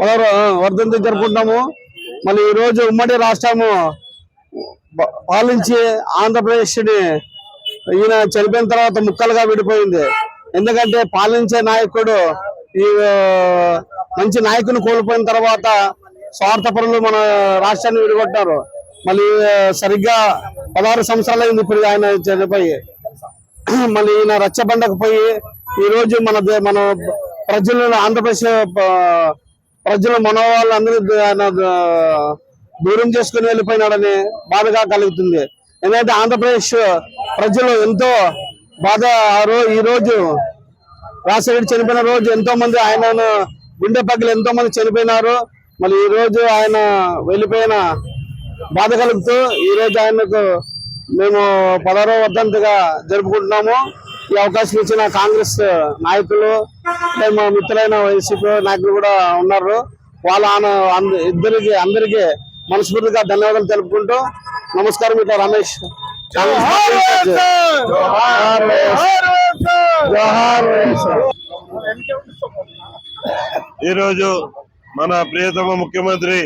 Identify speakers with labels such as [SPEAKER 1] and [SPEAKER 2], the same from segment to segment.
[SPEAKER 1] పదహారు వర్ధంతి జరుపుకుంటాము మళ్ళీ ఈరోజు ఉమ్మడి రాష్ట్రము పాలించి ఆంధ్రప్రదేశ్ని ఈయన చనిపోయిన తర్వాత ముక్కలుగా విడిపోయింది. ఎందుకంటే పాలించే నాయకుడు ఈ మంచి నాయకుని కోల్పోయిన తర్వాత స్వార్థపరులు మన రాష్ట్రాన్ని విడిగొట్టారు. మళ్ళీ సరిగ్గా పదహారు సంవత్సరాలు అయింది ఇప్పుడు ఆయన చనిపోయి. మళ్ళీ ఈయన రచ్చబండకు పోయి ఈరోజు మన దే- మన ప్రజలను ఆంధ్రప్రదేశ్ ప్రజల మనోవాళ్ళందరూ ఆయన దూరం చేసుకుని వెళ్ళిపోయినాడని బాధగా కలుగుతుంది. ఎందుకంటే ఆంధ్రప్రదేశ్ ప్రజలు ఎంతో బాధ ఈరోజు రో- ఈ రోజు రాజశేఖర్ చనిపోయిన రోజు ఎంతో మంది ఆయనను గుండె పగిలి ఎంతో మంది చనిపోయినారు. మళ్ళీ ఈ రోజు ఆయన వెళ్ళిపోయిన బాధ కలుగుతూ ఈ రోజు ఆయనకు మేము పదహారో వర్ధంతిగా జరుపుకుంటున్నాము. ఈ అవకాశం ఇచ్చిన కాంగ్రెస్ నాయకులు మా మిత్రులైన వైసీపీ నాయకులు కూడా ఉన్నారు. వాళ్ళ ఇద్దరికి అందరికి మనస్ఫూర్తిగా ధన్యవాదాలు తెలుపుకుంటూ నమస్కారం. ఇట్లా రమేష్.
[SPEAKER 2] ఈరోజు మన ప్రియతమ ముఖ్యమంత్రి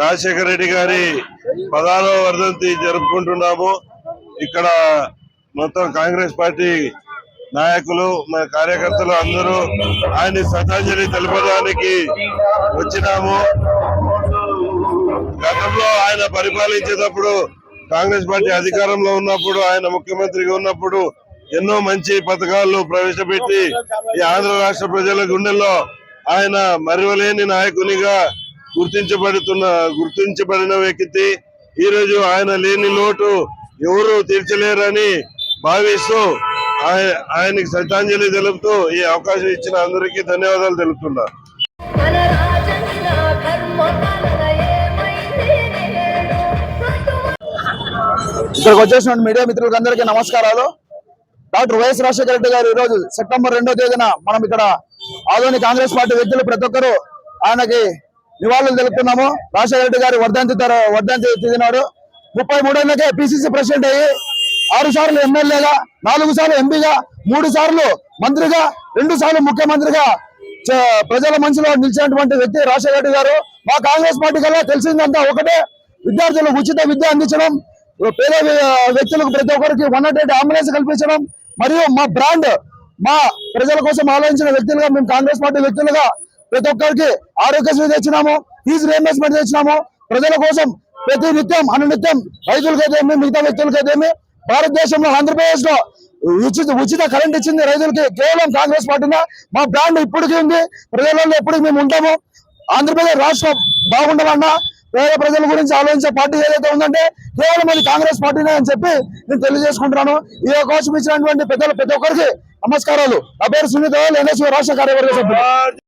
[SPEAKER 2] రాజశేఖర రెడ్డి గారి పదహారవ వర్ధంతి జరుపుకుంటున్నాము. ఇక్కడ మొత్తం కాంగ్రెస్ పార్టీ నాయకులు మన కార్యకర్తలు అందరూ ఆయన శ్రద్ధాంజలి తెలపడానికి వచ్చినాము. గతంలో ఆయన పరిపాలించేటప్పుడు కాంగ్రెస్ పార్టీ అధికారంలో ఉన్నప్పుడు ఆయన ముఖ్యమంత్రిగా ఉన్నప్పుడు ఎన్నో మంచి పథకాలు ప్రవేశపెట్టి ఈ ఆంధ్ర రాష్ట్ర ప్రజల గుండెల్లో ఆయన మరివలేని నాయకునిగా గుర్తించబడుతున్న గుర్తించబడిన వ్యక్తి. ఈ రోజు ఆయన లేని లోటు ఎవరు తీర్చలేరని భావిస్తూ ఆయ- ఆయనకి శ్రద్ధాంజలి తెలుపుతూ ఈ అవకాశం ఇచ్చిన అందరికీ ధన్యవాదాలు తెలుపుతున్నా.
[SPEAKER 1] ఇక్కడికి వచ్చేసిన మీడియా మిత్రులకు అందరికీ నమస్కారాలు. డాక్టర్ వైఎస్ రాజశేఖర రెడ్డి గారు ఈ రోజు సెప్టెంబర్ రెండో తేదీన మనం ఇక్కడ ఆదోని కాంగ్రెస్ పార్టీ వ్యక్తులు ప్రతి ఒక్కరు ఆయనకి నివాళులు తెలుపుతున్నాము. రాజశేఖర రెడ్డి గారి వర్ధంతి తర వర్ధంతి తిదినాడు ముప్పై మూడేళ్ళకే పిసిసి ప్రెసిడెంట్ అయ్యి ఆరు సార్లు ఎమ్మెల్యేగా నాలుగు సార్లు ఎంపీగా మూడు సార్లు మంత్రిగా రెండు సార్లు ముఖ్యమంత్రిగా ప్రజల మనసులో నిలిచినటువంటి వ్యక్తి రాజశేఖర రెడ్డి గారు. మా కాంగ్రెస్ పార్టీ కల్లా తెలిసిందంతా ఒకటే. విద్యార్థులకు ఉచిత విద్య అందించడం పేద వ్యక్తులకు ప్రతి ఒక్కరికి వన్ నాట్ ఎయిట్ అంబులెన్స్ కల్పించడం మరియు మా బ్రాండ్ మా ప్రజల కోసం ఆలోచించిన వ్యక్తులుగా మేము కాంగ్రెస్ పార్టీ వ్యక్తులుగా ప్రతి ఒక్కరికి ఆరోగ్యశ్రీ తెచ్చినాము ఫీజు రియంబర్స్మెంట్ తెచ్చినాము. ప్రజల కోసం ప్రతి నిత్యం అనునిత్యం రైతులకైతేమి మిగతా వ్యక్తులకైతేమి భారతదేశంలో ఆంధ్రప్రదేశ్లో ఉచిత ఉచిత కరెంట్ ఇచ్చింది రైతులకి. కేవలం కాంగ్రెస్ పార్టీనా మా బ్రాండ్ ఇప్పటికీ ఉంది. ప్రజలలో ఎప్పటికీ మేము ఉంటాము? ఆంధ్రప్రదేశ్ రాష్ట్రం బాగుండాలన్నా పేద ప్రజల గురించి ఆలోచించే పార్టీ ఏదైతే ఉందంటే కేవలం అది కాంగ్రెస్ పార్టీనే అని చెప్పి నేను తెలియజేసుకుంటున్నాను. ఈ అవకాశం ఇచ్చినటువంటి పెద్దలు ప్రతి ఒక్కరికి నమస్కారాలు. నా పేరు సునీత ఎన్ఎస్యూ రాష్ట్ర కార్యవర్గ సభ్యులు.